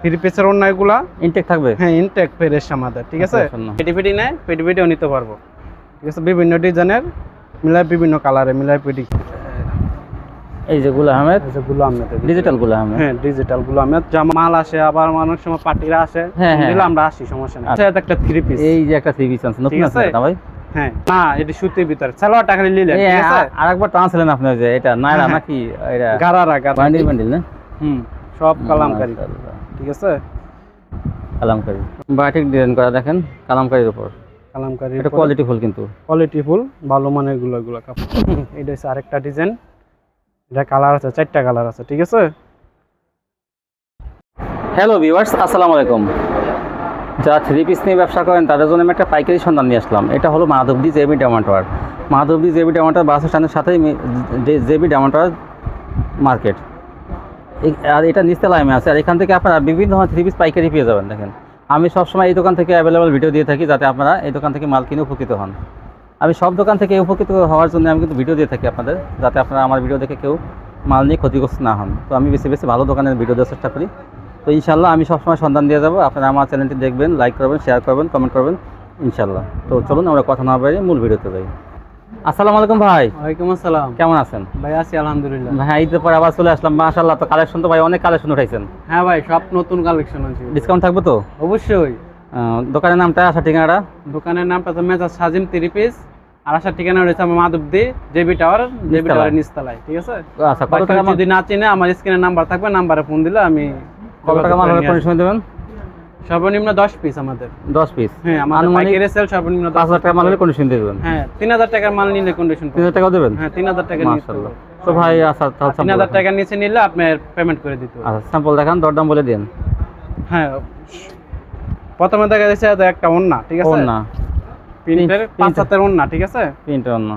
Three পিসের অন্য intact থাকবে? হ্যাঁ ইনটেক ফেরেস আমাদের ঠিক আছে? আচ্ছা, পেটি পেটি নেয় পেটি পেটিও নিতে পারব। ঠিক আছে বিভিন্ন ডিজাইনের মিলাই বিভিন্ন কালারে মিলাই পেটি। এই যে গুলা আহমেদ। যেগুলো আপনাদের ডিজিটালগুলা আহমেদ। হ্যাঁ ডিজিটালগুলো আমি জামা মাল আসে আবার অনেক সময় পার্টিরা আসে হ্যাঁ, হ্যাঁ, দিলে। আমরা আসি সমস্যা নেই। আচ্ছা। একটা থ্রি পিস এই যে একটা থ্রি পিস আছে নতুন আছে? ভাই? হ্যাঁ না এটা সুতির ভিতরে। সালোয়ার টাকা এই টানছিলেন আপনি যে এটা নাইরা হ্যাঁ, নাকি এটা? গারারা গারা বান্ডিল বান্ডিল না? হুম সব কালামকারী। ঠিক আছে? কালামকারি। বাটিক ডিজাইন করা দেখেন কালামকারির উপর। কালামকারী এটা কোয়ালিটি ফুল কিন্তু। কোয়ালিটি ফুল ভালো মানেরগুলো গুলা কাপড়। এটা হচ্ছে আরেকটা ডিজাইন এটা কালার আছে চারটা কালার আছে ঠিক আছে? হ্যালো ভিউয়ার্স আসসালামু আলাইকুম। যারা থ্রি পিস নিয়ে ব্যবসা করেন তাদের জন্য আমি একটা পাইকারি সন্ধান নিয়ে আসলাম। এটা হলো মাধবদি জেবি ডামাটোয়ার মাধবদি জেবি ডামাটোয়ার বাস স্ট্যান্ডের সাথেই জেবি ডামাটোয়ার মার্কেট আর এটা নিচতলায় আমি আছে। আর এখান থেকে আপনারা বিভিন্ন ধরনের থ্রি পিস পাইকারি পেয়ে যাবেন, দেখেন। আমি সবসময় এই দোকান থেকে অ্যাভেলেবল ভিডিও দিয়ে থাকি যাতে আপনারা এই দোকান থেকে মাল কিনে উপকৃত হন। আমি সব দোকান থেকে উপকৃত হওয়ার জন্য আমি কিন্তু ভিডিও দিয়ে থাকি আপনাদের, যাতে আপনারা আমার ভিডিও দেখে কেউ মাল নিয়ে ক্ষতিগ্রস্ত না হন। তো আমি বেশি বেশি ভালো দোকানের ভিডিও দেওয়ার চেষ্টা করি। তো ইনশাল্লাহ আমি সবসময় সন্ধান দিয়ে যাব। আপনারা আমার চ্যানেলটি দেখবেন লাইক করবেন শেয়ার করবেন কমেন্ট করবেন ইনশাল্লাহ তো চলুন আমরা কথা না বাইরে মূল ভিডিওতে যাই। আসসালামু আলাইকুম ভাই। ওয়ালাইকুম আসসালাম। কেমন আছেন? ভাই আছি আলহামদুলিল্লাহ। ভাই ঈদের পরে আবার চলে আসলাম। মাশাল্লাহ তো কালেকশন তো ভাই অনেক কালেকশন উঠাইছেন। হ্যাঁ ভাই সব নতুন কালেকশন আছে। ডিসকাউন্ট থাকবে তো? অবশ্যই। দোকানের নামটা আসা ঠিকানাটা? দোকানের নামটা তো মেজাজ সাজিম থ্রি পিস আর আসার ঠিকানা রয়েছে আমার মাধবদি জেবি টাওয়ার জেবি নিচতলায়। ঠিক আছে? আচ্ছা কত টাকা যদি না চিনে আমার স্ক্রিনে নাম্বার থাকবে নাম্বারে ফোন দিলে আমি কত টাকা মাল দেবেন? সর্বনিম্ন দশ পিস আমাদের। দশ পিস হ্যাঁ আমাদের পাইকারি সেল সর্বনিম্ন পাঁচ দশ হাজার টাকা মাল হলে কন্ডিশন দিয়ে দেবেন? হ্যাঁ তিন হাজার টাকার মাল নিলে কন্ডিশন তিন হাজার টাকাও দেবেন? হ্যাঁ তিন হাজার টাকা নিতে মাশাল্লাহ তো ভাই আচ্ছা তাহলে তিন হাজার টাকার নিচে নিলে আপনার পেমেন্ট করে দিতে আচ্ছা স্যাম্পল দেখান দরদাম বলে দিন। হ্যাঁ প্রথমে দেখা যাচ্ছে এটা একটা ওন্না ঠিক আছে? না প্রিন্টের পাঁচ হাতের ওন্না ঠিক আছে? প্রিন্টার অন্য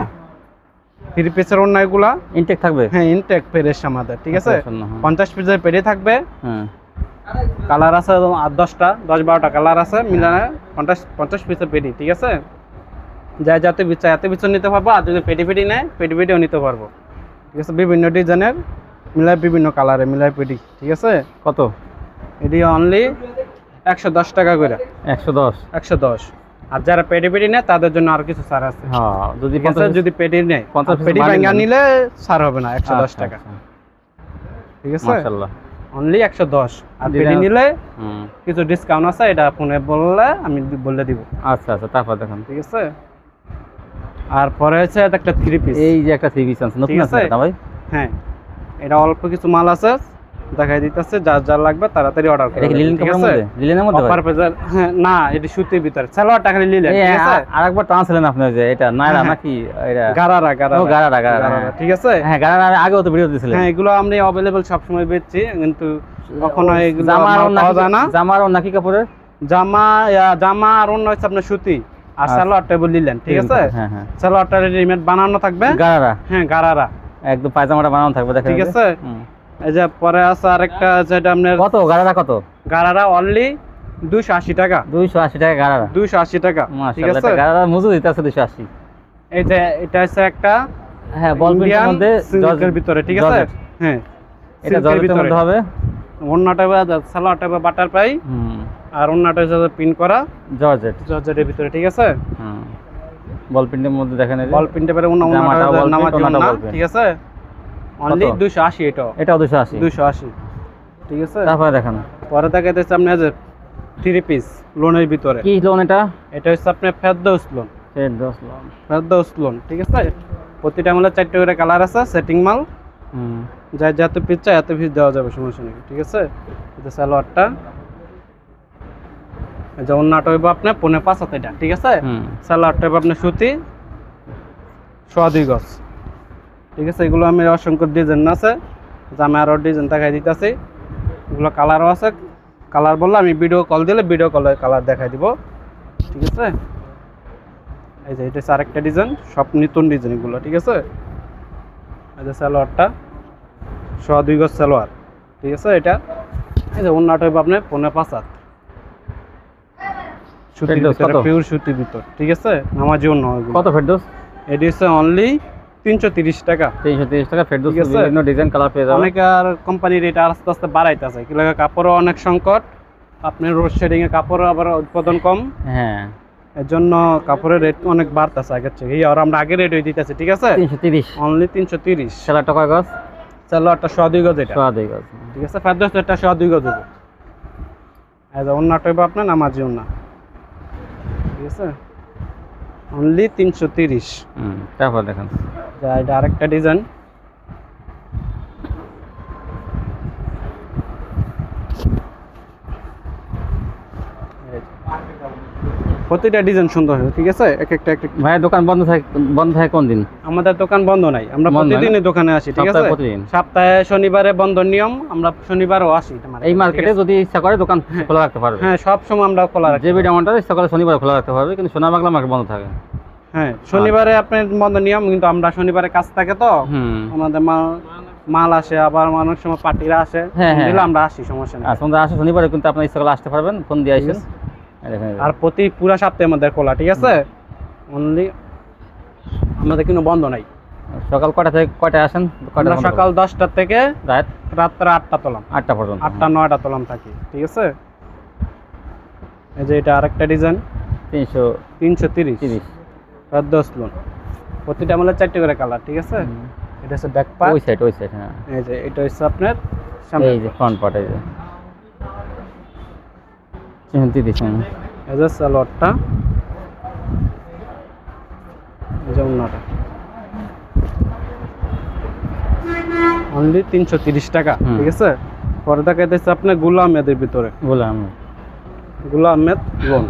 থ্রি পিসের ওন্না এগুলা। ইনটেক থাকবে? হ্যাঁ ইনটেক ফেরেস আমাদের ঠিক আছে? আচ্ছা, শূন্য, হ্যাঁ। পঞ্চাশ পিসের পেটে থাকবে। হ্যাঁ। কালার আছে আট দশটা দশ বারোটা কালার আছে মিলানে পঞ্চাশ পঞ্চাশ পিসের পেটি ঠিক আছে? যা যাতে বিচা এত পিছন নিতে পারব আর যদি পেটি পেটি নেয় পেটি পেটিও নিতে পারব। ঠিক আছে? বিভিন্ন ডিজাইনের মিলাই বিভিন্ন কালারে মিলাই পেটি ঠিক আছে? কত? এটি অনলি একশো দশ টাকা করে। একশো দশ। একশো দশ। আর যারা পেটি পেটি নেয় তাদের জন্য আর কিছু ছাড় আছে। হ্যাঁ যদি যদি পেটি নেয়। পঞ্চাশ পেটি ভাঙা নিলে ছাড় হবে না একশো দশ আচ্ছা, টাকা। আচ্ছা। ঠিক আছে? মাশাআল্লাহ। অনলি একশো দশ। আর পেটি নিলে কিছু ডিসকাউন্ট আছে এটা ফোনে বললে আমি বলে দিব। আচ্ছা আচ্ছা তারপর দেখুন। ঠিক আছে? আর পরে হচ্ছে একটা থ্রি পিস এই যে একটা থ্রি পিস আছে নতুন আছে আছে? ভাই? হ্যাঁ এটা অল্প কিছু মাল আছে। দেখাই দিতেছে যার যার লাগবে তাড়াতাড়ি অর্ডার করে লিলেন কাপড়ের আছে? মধ্যে? লিলেনের মধ্যে অফার পেজার হ্যাঁ না এটা সুতির ভিতরে। সালোয়ার টাকা নিলেন ঠিক আছে? আরেকবার টানছিলেন আপনি যে এটা নাইরা হ্যাঁ, নাকি এটা? গারারা গারারা। গারারা গারারা হ্যাঁ। ঠিক আছে? হ্যাঁ গারারা আগেও তো ভিডিও দিয়েছিলেন হ্যাঁ এগুলো আমরা অ্যাভেলেবল সবসময় বেচছি কিন্তু কখনো এগুলো জামার পাওয়া যায় না। জামার অন্য কি কাপড়ের? জামা জামা আর অন্য হচ্ছে আপনার সুতি আর আচ্ছা। সালোয়ার টেবিল নিলেন ঠিক আছে? হ্যাঁ হ্যাঁ। সালোয়ারটা রেডিমেড বানানো থাকবে। গারারা? হ্যাঁ গারারা। একদম পায়জামাটা বানানো থাকবে দেখেন ঠিক আছে। এই যে পরে আছে আরেকটা যেটা আপনার কত? গারারা কত? গারারা অনলি দুশো আশি টাকা। দুইশো আশি টাকা গারারা দুশো আশি টাকা ঠিক আছে? এটা মজুদ দিতে আছে দুইশো আশি। এই যে এটা হচ্ছে একটা হ্যাঁ বল মধ্যে সিল্কের ভিতরে ঠিক আছে? হ্যাঁ এটা ভিতরে। মধ্যে হবে। অন্যটা সালোয়ারটা বাটার পাই। আর অন্যটা হচ্ছে পিন করা জর্জেট। জর্জেটের ভিতরে ঠিক আছে? বল প্রিন্টের মধ্যে দেখেন বল পিনতে পারে ball print, নামাজি। ঠিক আছে? অনলি কত? দুশো আশি এটাও। এটাও দুশো আশি। দুশো আশি। ঠিক আছে? তারপরে দেখেন। পরে দেখাইতেছে আপনার যে থ্রি পিস লোনের ভিতরে। কি লোন এটা? এটা হচ্ছে আপনার ফেরদৌস লোন দশ লোন ফেরদৌস লোন ঠিক আছে? প্রতিটা মালে চারটে করে কালার আছে সেটিং মাল। হুম। যার যত পিস চাই এত পিস দেওয়া যাবে সমস্যা নেই ঠিক আছে? এটা সালোয়ারটা। এই যে অন্যটা হইব আপনার পনে পাঁচ হাতে এটা ঠিক আছে? সালোয়ারটা হইব আপনার সুতি সোয়া দুই গজ। ঠিক আছে এগুলো আমি অসংখ্য ডিজাইন আছে জামে আরও ডিজাইন দেখাই দিতেছি। এগুলো কালারও আছে কালার বললে আমি ভিডিও কল দিলে ভিডিও কলে কালার দেখাই দিব। ঠিক আছে? এই যে এটা হচ্ছে আরেকটা ডিজাইন সব নতুন ডিজাইন এগুলো ঠিক আছে? এই যে সালোয়ারটা সোয়া দুই গজ সালোয়ার ঠিক আছে এটা? এই যে অন্যটা হইব আপনার পনেরো পাঁচ হাত। সুতির ভিতরে পিওর সুতির ভিতর ঠিক আছে? নামাজি অন্য। কত ফেরদোস? এটি হচ্ছে অনলি তিনশো তিরিশ টাকা। তিনশো তিরিশ টাকা ফেরদৌস বিভিন্ন ডিজাইন কালার পেয়ে অনেক আর কোম্পানির এটা আস্তে আস্তে বাড়াইতেছে। কি কাপড়ও অনেক সংকট। আপনার রোড শেডিং এ কাপড় আবার উৎপাদন কম। হ্যাঁ। এর জন্য কাপড়ের রেট অনেক বাড়তেছে আগের থেকে আর আমরা আগে রেট হয়ে দিতেছি ঠিক আছে? তিনশো তিরিশ। অনলি তিনশো তিরিশ। সেলার টাকা গজ? একটা সোয়া দুই গজ এটা। সোয়া দুই গজ। ঠিক আছে? ফেরদোস একটা সোয়া দুই গজ অন্যটা আপনার নামাজি অন্য ঠিক আছে? অনলি তিনশো তিরিশ। তারপর দেখেন। এটা আরেকটা ডিজাইন প্রতিটা ডিজাইন সুন্দর হবে ঠিক আছে? এক একটা এক একটা- ভাইয়ের দোকান বন্ধ থাকে বন্ধ থাকে কোন দিন? আমাদের দোকান বন্ধ নাই আমরা? প্রতিদিনই দোকানে আসি ঠিক আছে? সপ্তাহে প্রতিদিন? সপ্তাহে শনিবারে বন্ধ নিয়ম আমরা শনিবারও আসি এই মার্কেটে যদি ইচ্ছা করে দোকান খোলা রাখতে পারবে। হ্যাঁ সব সময় আমরা খোলা রাখি যে বিডামনটা ইচ্ছা করে শনিবার খোলা রাখতে পারবে কিন্তু সোনা বাংলা মার্কেট বন্ধ থাকে। হ্যাঁ শনিবারে আপনার বন্ধ নিয়ম কিন্তু আমরা শনিবারে কাজ থাকে তো আমাদের মাল মাল আসে আবার অনেক সময় পার্টিরা আসে হ্যাঁ, হ্যাঁ। আমরা আসি সমস্যা নেই। আসে শনিবারে কিন্তু আপনার ইচ্ছা করলে আসতে পারবেন ফোন দিয়ে আসেন। আর প্রতি পুরা সপ্তাহে আমাদের খোলা ঠিক আছে? অনলি আমাদের কোনো বন্ধ নাই। সকাল কটা থেকে কয়টায় আসেন? আমরা সকাল দশটার থেকে রাত? রাত্রে আটটা তোলাম। আটটা পর্যন্ত। আটটা নয়টা তোলাম থাকি ঠিক আছে? এই যে এটা আরেকটা ডিজাইন। তিনশো তিনশো তিরিশ। তিরিশ। দশ লোন। প্রতিটা আমাদের চারটে করে কালার ঠিক আছে? এটা হচ্ছে ব্যাক পার্ট ওই সাইড ওই সাইড হ্যাঁ। এই যে এটা হচ্ছে আপনার সামনে। এই যে ফ্রন্ট পার্ট এই যে। সালোয়ারটা। এই যে অন্যটা অনলি তিনশো তিরিশ টাকা। ঠিক আছে? পরে দেখাইতেছে আপনারগুলা আহমেদের ভিতরে। গুলা আহমেদ লোন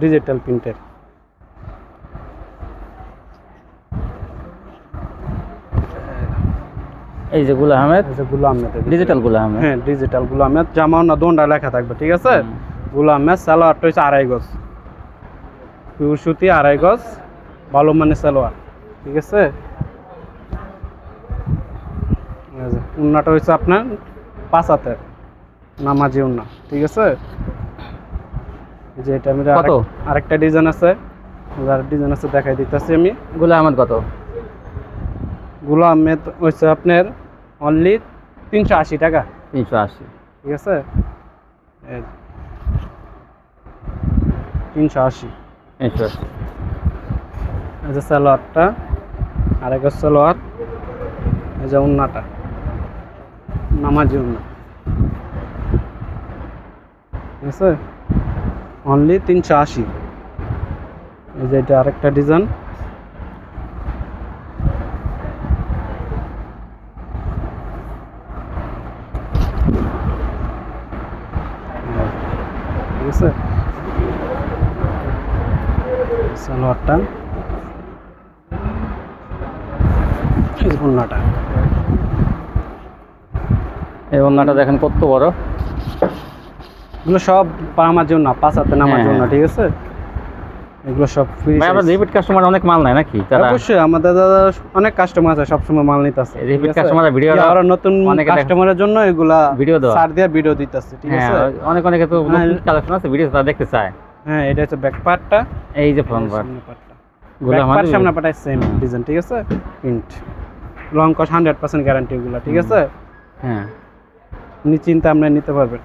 ডিজিটাল প্রিন্টের এই যে গুলা আহমেদ এই যে গুলা আহমেদের ভিতরে। ডিজিটালগুলা আহমেদ। হ্যাঁ ডিজিটালগুলা আহমেদ জামাও না দোনটা লেখা থাকবে ঠিক আছে? হুম। গুলা আহমেদ সালোয়ারটা হচ্ছে আড়াই গজ। পিউর সুতি আড়াই গজ ভালো মানে সালোয়ার ঠিক আছে? উন্নাটা হচ্ছে আপনার পাঁচ হাতের নামাজি উন্না ঠিক আছে? যে এটা আমি কত? আরেকটা ডিজাইন আছে আর ডিজাইন আছে দেখাই দিতেছি আমি। গুলা আহমেদ কত? গুলা আহমেদ হচ্ছে আপনার অনলি তিনশো আশি টাকা। তিনশো আশি। ঠিক আছে? তিনশো আশি। এই যে সালোয়ারটা আর এক সালোয়ার এই যে উন্নাটা নামাজি উন্না। ঠিক আছে? অনলি তিনশো আশি। এই যে এটা আরেকটা ডিজাইন ঠিক আছে সালোয়ারটা এই যে উন্নাটা ওনাটা দেখেন কত বড়। এগুলো সব আমার জন্য পাঁচ হাতে নামার হ্যাঁ, জন্য হ্যাঁ। ঠিক আছে? এগুলো সব ফ্রি আমরা রিপিট কাস্টমার অনেক মাল নাই নাকি? তারা অবশ্যই আমাদের দাদা অনেক কাস্টমার আছে সবসময় মাল নিতেছে Repeat customer রা video আরও নতুন অনেকে কাস্টমারের জন্য এগুলা Video দেওয়া। সার দিয়ে ভিডিও দিতেছে ঠিক হ্যাঁ আছে? অনেক অনেকে তো। কালেকশন আছে ভিডিও তারা দেখতে চায়। হ্যাঁ এটা হচ্ছে ব্যাক পার্টটা এই যে ফ্রন্ট পার্টগুলো আমাদের- সামনে পার্ট সেম। ডিজাইন ঠিক আছে? প্রিন্ট লং কস হান্ড্রেড পার্সেন্ট গ্যারান্টি এগুলো ঠিক আছে? হ্যাঁ। নিশ্চিন্তে আপনি নিতে পারবেন।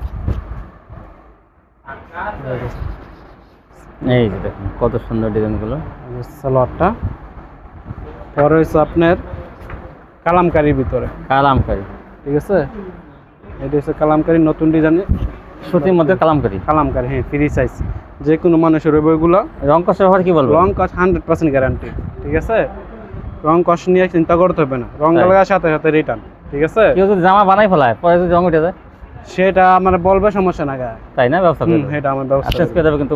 এই যে দেখুন কত সুন্দর ডিজাইনগুলো। সালোয়ারটা। পরে হচ্ছে আপনার কালামকারির ভিতরে। কালামকারি। ঠিক আছে? এটা হচ্ছে কালামকারি নতুন ডিজাইন। সুতির মধ্যে কালামকারি। কালামকারি হ্যাঁ ফ্রি সাইজ যে কোনো মানুষের ওই বইগুলো রং কষের ব্যাপারে কি বলব রং কস হান্ড্রেড পার্সেন্ট গ্যারান্টি ঠিক আছে? রং কস নিয়ে চিন্তা করতে হবে না। রং? লাগার সাথে সাথে রিটার্ন ঠিক আছে? কেউ যদি জামা বানাই ফেলায় পরে যদি রং উঠে যায়? সেটা আমার বলবে সমস্যা না তাই না? হুম, এটা আমার ব্যবস্থা চেঞ্জ করে দেবে কিন্তু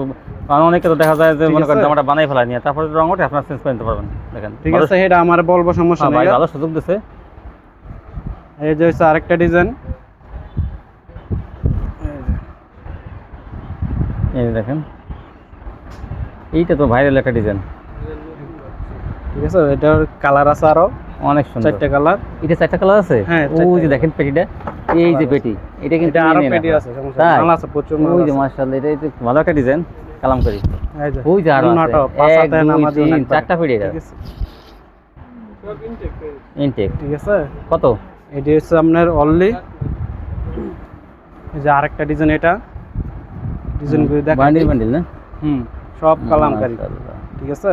কারণ অনেকে তো দেখা যায় যে মনে করেন জামাটা বানাই ফেলায় নিয়ে তারপরে রং ওঠে আপনার চেঞ্জ করে নিতে পারবেন। দেখেন ঠিক আছে এটা আমার বলব সমস্যা হ্যাঁ, নাই ভাই ভালো সুযোগ দিছে। এই যে হচ্ছে আরেকটা ডিজাইন। এই যে দেখেন এইটা তো ভাইরাল একটা ডিজাইন। ঠিক আছে এটার কালার আছে আরও। অনেক সুন্দর। চারটে কালার। এটা চারটা কালার আছে? হ্যাঁ, ওই যে দেখেন পেটিটা এই যে পেটি এটা কিন্তু আরও পেটি আছে সমস্যা আছে প্রচুর ওই যে মাশাআল্লাহ এটা এটা ভালো একটা ডিজাইন কালামকারি এই যে ওই যে আরও আছে। উন্নাটা, পাঁচ এক, হাতে দুই, নামাজি তিন, অনেক পারে। চারটা পেটি এটা। ইনটেক ঠিক আছে। কত? এটি হচ্ছে আপনার অনলি এই যে আরেকটা ডিজাইন এটা। ডিজাইনগুলো দেখা বান্ডিল বান্ডিল না? হুম সব কালামকারি। ঠিক আছে?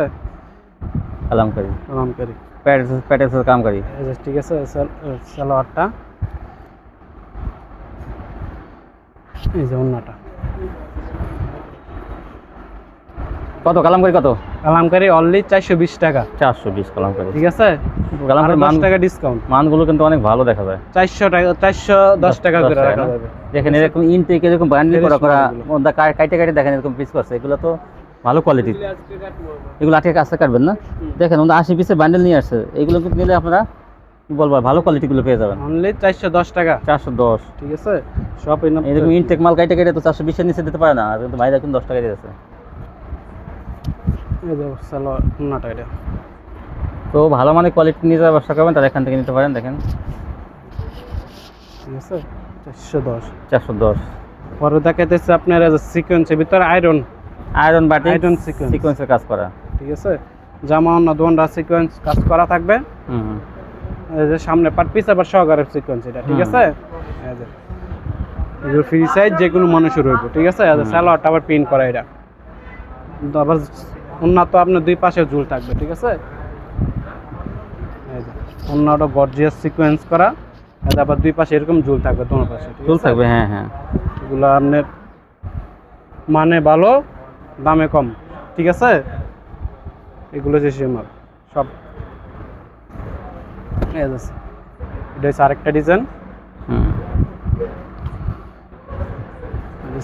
কালামকারি। কালামকারি। কামকারি এই যে ঠিক আছে সাল- সালোয়ারটা। এই যে অন্যটা কত? কালামকারি কত? কালামকারি অনলি চারশো বিশ টাকা। চারশো বিশ কালামকারি ঠিক আছে? কালামকারি মান টাকা ডিসকাউন্ট মানগুলো কিন্তু অনেক ভালো দেখা যায়। চারশো টাকা চারশো দশ টাকা করে রাখা যাবে। দেখেন এরকম ইনটেক এরকম বান্ডিল করা করা কাইটে কাইটে দেখেন এরকম পিস করছে। এগুলো তো ভালো কোয়ালিটি এগুলো আটকে কাছে কাটবেন না। দেখেন ওদের আশি পিসের বান্ডেল নিয়ে আসছে। এগুলো কিন্তু নিলে আপনারা কি বলব ভালো কোয়ালিটিগুলো পেয়ে যাবেন। অনলি চারশো দশ টাকা। চারশো দশ। ঠিক আছে? সব এরকম ইনটেক মাল কাইটে কাইটে তো চারশো বিশের নিচে দিতে পারে না আর কিন্তু ভাইরা কিন্তু দশ টাকা দিয়েছে। তো ভালো মানে কোয়ালিটি নিয়ে যাওয়ার ব্যবসা করবেন তারা এখান থেকে নিতে পারেন দেখেন। ঠিক আছে? চারশো দশ। চারশো দশ। পরে দেখাইতেছে আপনার সিকোয়েন্সের ভিতরে আয়রন আয়রন বাটি Iron sequence। সিকোয়েন্সের কাজ করা। ঠিক আছে? জামা অন্য দোনরা সিকোয়েন্স কাজ করা থাকবে। হুম যে সামনে পাট পিস আবার সহকারে সিকোয়েন্স এটা ঠিক আছে? এই যে। ফ্রি সাইজ যে কোনো মানুষের ঠিক আছে। স্যালোয়ারটা আবার পিন করা এটা। আবার উন্নত আপনার দুই পাশে ঝুল থাকবে ঠিক আছে? এই যে অন্যটা গর্জিয়াস সিকোয়েন্স করা। আবার দুই পাশে এরকম ঝুল থাকবে দোনো পাশে আছে? থাকবে হ্যাঁ হ্যাঁ। এগুলো আপনার মানে ভালো। দামে কম ঠিক আছে? এগুলো যে মাল সব। এটা হচ্ছে আরেকটা ডিজাইন হুম।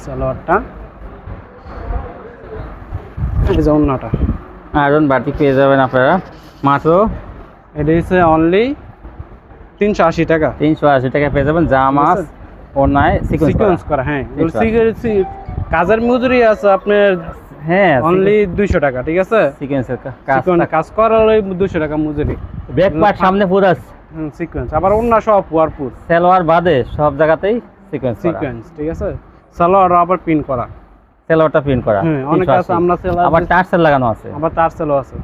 সালোয়ারটা। এই যে অন্যটা আয়রন বাটি পেয়ে যাবেন আপনারা। মাত্র? এটা হচ্ছে অনলি তিনশো আশি টাকা। তিনশো আশি টাকা পেয়ে যাবেন জামা। ওনায় সিকোয়েন্স সিকোয়েন্স করা। হ্যাঁ। এগুলো 380 সিকোয়েন্স- সি- কাজের মজুরি আছে আপনার হ্যাঁ অনলি দুইশো টাকা ঠিক আছে? কাজ করার ওই দুশো টাকা মজুরি। ব্যাক পার্ট সামনে পুরো সিকোয়েন্স আবার অন্য সব ওয়ারপুর সেলোয়ার বাদে সব জায়গাতেই সিকোয়েন্স সিকোয়েন্স ঠিক আছে? সালোয়ার আবার পিন করা। সেলোয়ারটা প্রিন্ট করা। হ্যাঁ অনেক 380 আছে আমরা সেলার আবার টার্সেল লাগানো আছে। আবার তার সেলো আছে।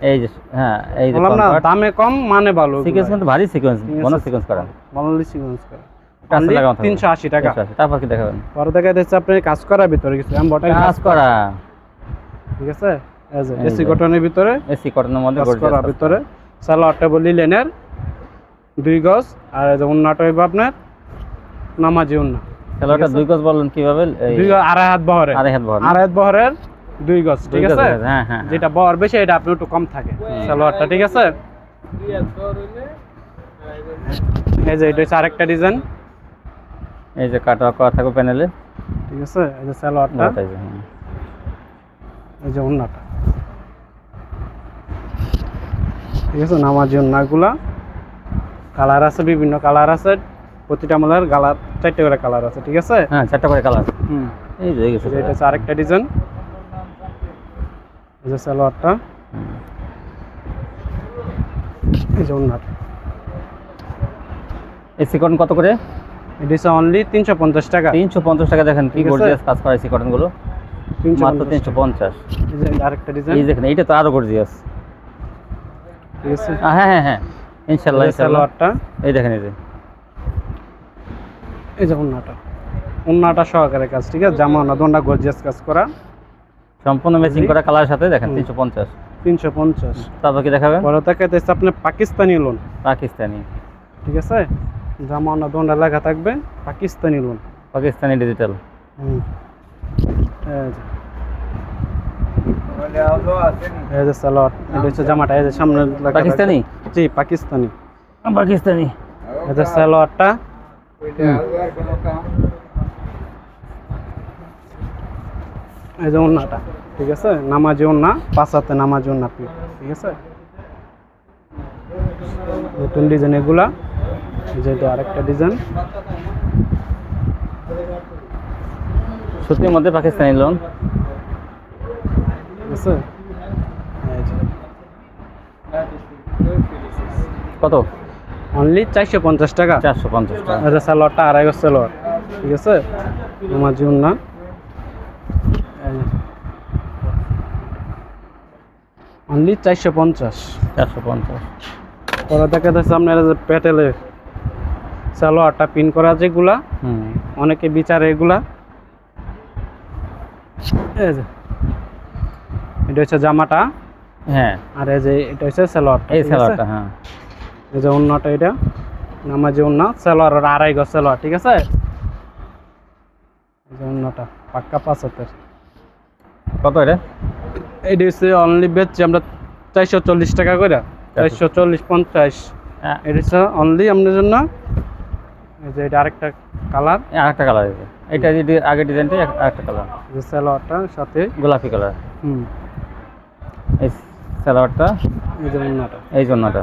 এই যে হ্যাঁ এই যে দামে কম মানে ভালো সিকোয়েন্স কিন্তু ভারী সিকোয়েন্স সিকোয়েন্স করা সিকোয়েন্স করা। তিনশো আশি টাকা। তারপর কি দেখাবেন? পরে দেখা যাচ্ছে আপনি কাজ করার ভিতরে কিছু কাজ করা। ঠিক আছে? এসি কটনের ভিতরে এসি কটনের মধ্যে করার ভিতরে। সালোয়ারটা বলি লেনের দুই গজ আর এই যে উন্নাটা আপনার নামাজি উন্না। সেলোয়ারটা দুই গজ বললেন কীভাবে? দুই গজ আড়াই হাত বহরের। আড়াই হাত বহর আড়াই হাত বহরের দুই গজ ঠিক আছে? হ্যাঁ হ্যাঁ যেটা বহর বেশি এটা আপনি একটু কম থাকে। সালোয়ারটা ঠিক আছে? এই যে এটা হচ্ছে আরেকটা ডিজাইন এই যে কাটা করা থাকবে প্যানেলে। ঠিক আছে এই যে সালোয়ারটা। এই যে উন্নাটা ঠিক আছে নামাজি উন্নাগুলা কালার আছে বিভিন্ন কালার আছে প্রতিটা মালের কালার চারটে করে কালার আছে ঠিক আছে? হ্যাঁ চারটা করে কালার। হুম। এই যে হয়ে এটা হচ্ছে আরেকটা ডিজাইন। এই যে সালোয়ারটা। এই যে উন্নাটা এসি কটন কত করে? এটা হচ্ছে অনলি তিনশো পঞ্চাশ টাকা। তিনশো পঞ্চাশ টাকা দেখেন কি গর্জিয়াস কাজ করা এসি কটনগুলো মাত্র তিনশো পঞ্চাশ। এই যে আরেকটা ডিজাইন এই দেখেন এইটা তো আরও গর্জিয়াস ঠিক আছে? হ্যাঁ হ্যাঁ হ্যাঁ। ইনশাল্লাহ এই যে সালোয়ারটা। এই দেখেন এই যে। এই যে সহকারে কাজ ঠিক আছে? জামা না দোনটা গর্জিয়াস কাজ করা। সম্পূর্ণ ম্যাচিং করা কালারের সাথে দেখেন হুম। তিনশো পঞ্চাশ। তিনশো পঞ্চাশ। তারপর কি দেখাবেন? পরে দেখছে আপনার পাকিস্তানি লোন পাকিস্তানি। ঠিক আছে? জামা না দোনটা লেখা থাকবে পাকিস্তানি লোন। পাকিস্তানি ডিজিটাল জামাটা এই যে সামনে পাকিস্তানি? জি পাকিস্তানি। পাকিস্তানি। এই যে সালোয়ারটা। এই যে ওন্নাটা ঠিক আছে? নামাজি ওন্না পাঁচাতে নামাজি ওন্না ঠিক আছে? নতুন ডিজাইন এগুলা। যেটা আরেকটা ডিজাইন সুতির মধ্যে পাকিস্তানি লোন আছে কত? অনলি চারশো পঞ্চাশ টাকা। চারশো পঞ্চাশ টাকা। এটা সালোয়ারটা আড়াই গজ সালোয়ার ঠিক আছে? নামাজি না। অনলি চারশো পঞ্চাশ। চারশো পঞ্চাশ। পরে দেখা যাচ্ছে আপনার যে প্যাটেলে সালোয়ারটা পিন করা যেগুলা হুম। অনেকে বিচারে এগুলা। এটা হচ্ছে জামাটা। হ্যাঁ। আর এই যে এটা হচ্ছে সালোয়ার এই স্যালাডটা হ্যাঁ। এই যে অন্যটা এটা নামাজি অন্য সালোয়ার আর আড়াই গজ সালোয়ার ঠিক আছে? এই যে অন্যটা পাক্কা পাঁচ হাতের কত এটা? এটা হচ্ছে অনলি বেচছি আমরা চারশো চল্লিশ টাকা করে চারশো। চল্লিশ পঞ্চাশ। হ্যাঁ, এটা হচ্ছে অনলি আপনার জন্য যে এটা আরেকটা কালার। আরেকটা কালার আছে এটা যদি আগের ডিজাইনটা আরেকটা কালার। যে সালোয়ারটার সাথে গোলাপি কালার। হুম। এই সালোয়ারটা এই যে অন্যটা এই জন্যটা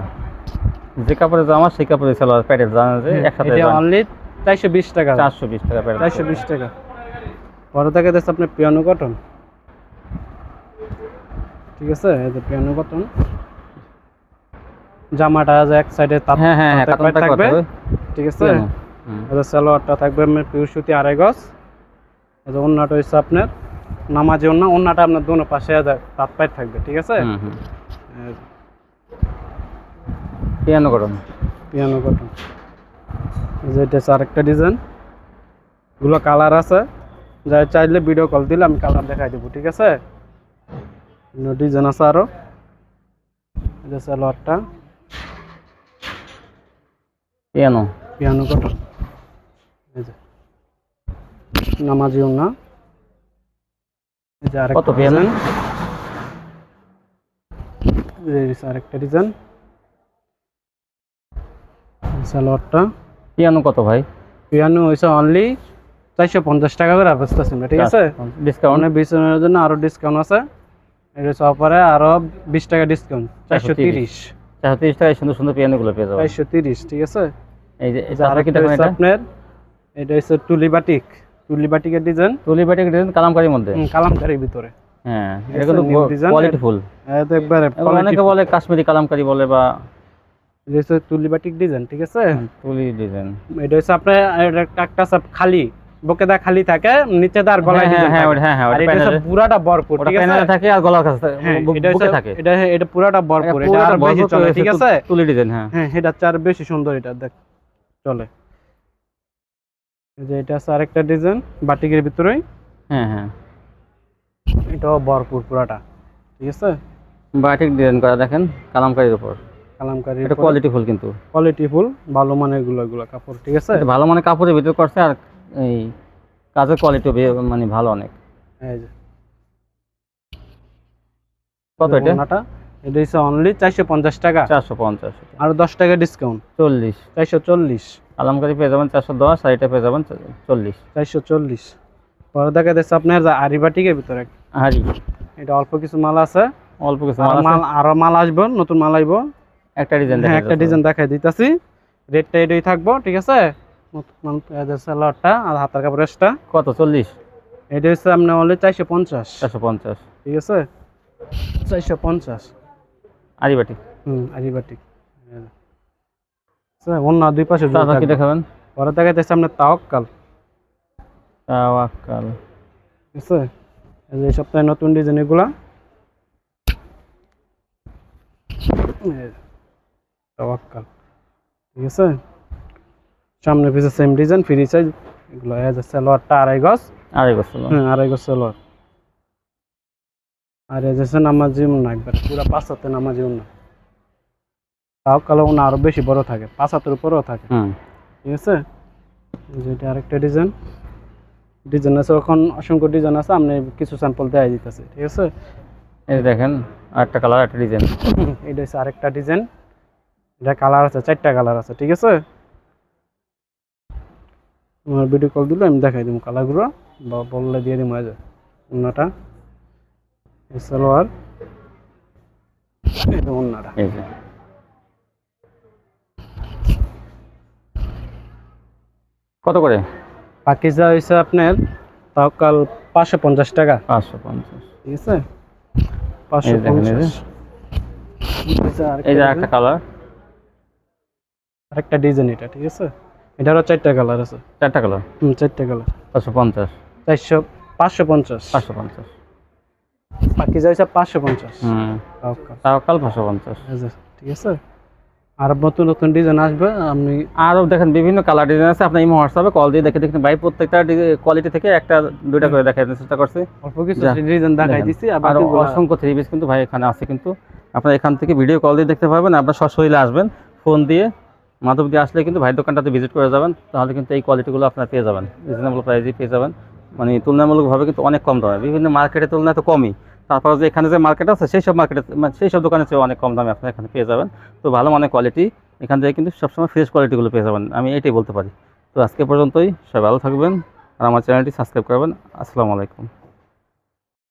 যে কাপড়ে জামা সেই কাপড়ে সালোয়ার প্যাটের জানা যে একসাথে এটা অনলি চারশো বিশ টাকা। চারশো বিশ টাকা প্যাটের চারশো বিশ টাকা। বড় থেকে দেখছে আপনার পিয়ানো কটন ঠিক আছে? এই যে পিয়ানো কটন জামাটা এক সাইডে হ্যাঁ হ্যাঁ হ্যাঁ থাকবে। ঠিক আছে? যে সালোয়ারটা থাকবে আপনার পিউর সুতি আড়াই গজ। যে অন্যটা হচ্ছে আপনার নামাজি অন্য অন্যটা আপনার দোনো পাশে তাঁত পায়ে থাকবে ঠিক আছে? পিয়ানো গরম পিয়ানো কটন যে এটা হচ্ছে আরেকটা ডিজাইন এগুলো কালার আছে। যা চাইলে ভিডিও কল দিলে আমি কালার দেখাই দেবো ঠিক আছে? ডিজাইন আছে আরও। এই যে সালোয়ারটা। পিয়ানো। পিয়ানো কটন নামাজিও না। এই যে আরেকটা কত আরেকটা ডিজাইন সালোয়ারটা পিয়ানো কত ভাই? পিয়ানো হয়েছে অনলি চারশো পঞ্চাশ টাকা করে ঠিক আছে? ডিসকাউন্ট বিছানোর জন্য আরও ডিসকাউন্ট আছে। এটা অফারে আরও বিশ টাকা ডিসকাউন্ট চারশো তিরিশ। চারশো তিরিশ টাকায় সুন্দর সুন্দর পিয়ানোগুলো পেয়ে যাবেন। চারশো তিরিশ ঠিক আছে? এই যে আরেকটা আপনার এটা হচ্ছে টুলি বাটিক। টুলি বাটিকের ডিজাইন? ডিজাইন কালামকারির মধ্যে। কালামকারির ভিতরে। হ্যাঁ এটা কিন্তু ফুল এটা একবারে অনেকে বলে কাশ্মীরি কালামকারি বলে বা এটা হচ্ছে টুলি বাটিক ডিজাইন ঠিক আছে? তুলি ডিজাইন এটা হচ্ছে আপনার একটা সব খালি বকেদা খালি থাকে নিচে তার গলায় হ্যাঁ ডিজাইন হ্যাঁ হ্যাঁ হ্যাঁ আর এটা পুরাটা ভরপুর ঠিক আছে? প্যানেলে থাকে আর গলার কাছে হ্যাঁ বুক- থাকে। এটা এটা পুরাটা ভরপুর এটা আর বেশি চলে ঠিক আছে? তুলি ডিজাইন হ্যাঁ। হ্যাঁ এটা আর বেশি সুন্দর এটা দেখ চলে। যে এটা আছে আরেকটা ডিজাইন বাটিকের ভিতরেই। হ্যাঁ হ্যাঁ। এটাও ভরপুর পুরাটা ঠিক আছে? বাটিক ডিজাইন করা দেখেন কালামকারির উপর। কালামকারি এটা কোয়ালিটি ফুল কিন্তু। কোয়ালিটি ফুল ভালো মানেরগুলো এগুলো কাপড় ঠিক আছে? ভালো মানে কাপড়ের ভিতর করছে আর এই কাজের কোয়ালিটি মানে ভালো অনেক। এই যে। কত এটা? ওড়নাটা এটা হচ্ছে অনলি চারশো পঞ্চাশ টাকা। চারশো পঞ্চাশ। আর দশ টাকা ডিসকাউন্ট চল্লিশ। চারশো চল্লিশ। কালামকারি পেয়ে যাবেন চারশো দশ আর এটা পেয়ে যাবেন চল্লিশ। চারশো চল্লিশ। পরে দেখা যাচ্ছে আপনার আরিবাটিকের ভিতরে। হারি এটা অল্প কিছু মাল আছে। অল্প কিছু মাল। মাল আরও মাল আসব নতুন মাল আইবো। একটা ডিজাইন হ্যাঁ একটা ডিজাইন দেখাই দিতেছি। রেটটা এটাই থাকব ঠিক আছে? সালোয়ারটা আর হাতার কাপড় এক্সট্রা কত? চল্লিশ। এটা হচ্ছে আপনার অনলি চারশো পঞ্চাশ। চারশো পঞ্চাশ। ঠিক আছে? চারশো পঞ্চাশ। আরিবাটি হুম আরিবাটিক অন্য দুই পাশে কি দেখাবেন? পরে দেখা যাচ্ছে আপনার তাওয়াক্কাল। তাওয়াক্কাল। ঠিক আছে? এই সপ্তাহে নতুন ডিজাইন এগুলা। তাওয়াক্কাল। ঠিক আছে? সামনে পিছে সেম ডিজাইন ফ্রি সাইজ এগুলো এই যে সালোয়ারটা আড়াই গজ। আড়াই বছর হ্যাঁ আড়াই গজ সালোয়ার আর এই যে নামাজি না একবার পুরো পাঁচ হাতে নামাজি না। তাওয়াক্কাল ওনা আরও বেশি বড় থাকে পাঁচ হাতের উপরেও থাকে। ঠিক আছে? যেটা আরেকটা ডিজাইন। ডিজাইন আছে এখন অসংখ্য ডিজাইন আছে আপনি কিছু স্যাম্পল দেখাই দিতেছে ঠিক আছে? এই দেখেন আরেকটা কালার একটা ডিজাইন এটা হচ্ছে আরেকটা ডিজাইন। এটা কালার আছে চারটা কালার আছে ঠিক আছে? আমার ভিডিও কল দিলে আমি দেখাই দেবো কালারগুলো বা বললে দিয়ে দিব আজ অন্যটা এই সালোয়ার। এটা অন্যটা কত করে? পাকিজা হয়েছে আপনার তাও কাল পাঁচশো পঞ্চাশ টাকা। পাঁচশো পঞ্চাশ। ঠিক আছে? পাঁচশো এই যে। পঞ্চাশ। এই যে একটা কালার আরেকটা ডিজাইন এটা ঠিক আছে? এটারও চারটা কালার আছে। চারটা কালার হুম চারটা কালার পাঁচশো পঞ্চাশ। চারশো পাঁচশো পঞ্চাশ। পাঁচশো পঞ্চাশ। বাকি যাইছে পাঁচশো পঞ্চাশ। হুম। তাওয়াক্কাল পাঁচশো পঞ্চাশ। ঠিক আছে? আর নতুন নতুন ডিজাইন আসবে আপনি আরও দেখেন বিভিন্ন কালার ডিজাইন আছে আপনি এই হোয়াটসঅ্যাপে কল দিয়ে দেখে দেখেন। ভাই প্রত্যেকটা কোয়ালিটি থেকে একটা দুইটা করে দেখানোর চেষ্টা করছি। অল্প কিছু ডিজাইন দেখাই। দিচ্ছি আর অসংখ্য থ্রি পিস কিন্তু ভাই এখানে আছে কিন্তু। আপনার এখান থেকে ভিডিও কল দিয়ে দেখতে পাবেন আপনার সশরীরে আসবেন ফোন দিয়ে। মাধব দিয়ে আসলে কিন্তু ভাই দোকানটাতে ভিজিট করে যাবেন তাহলে কিন্তু এই কোয়ালিটিগুলো আপনার পেয়ে যাবেন রিজনেবল প্রাইসে পেয়ে যাবেন। মানে তুলনামূলকভাবে কিন্তু অনেক কম দামে বিভিন্ন মার্কেটের তুলনায় তো কমই। তারপর যে এখানে যে মার্কেট আছে, সেই সব মার্কেটে সেই সব দোকানে চেয়ে অনেক কম দামে আপনার এখানে পেয়ে যাবেন। তো ভালো মানের কোয়ালিটি এখান থেকে কিন্তু সবসময় ফ্রেশ কোয়ালিটিগুলো পেয়ে যাবেন। আমি এটাই বলতে পারি। তো আজকে পর্যন্তই, সবাই ভালো থাকবেন আর আমার চ্যানেলটি সাবস্ক্রাইব করবেন। আসসালামু আলাইকুম।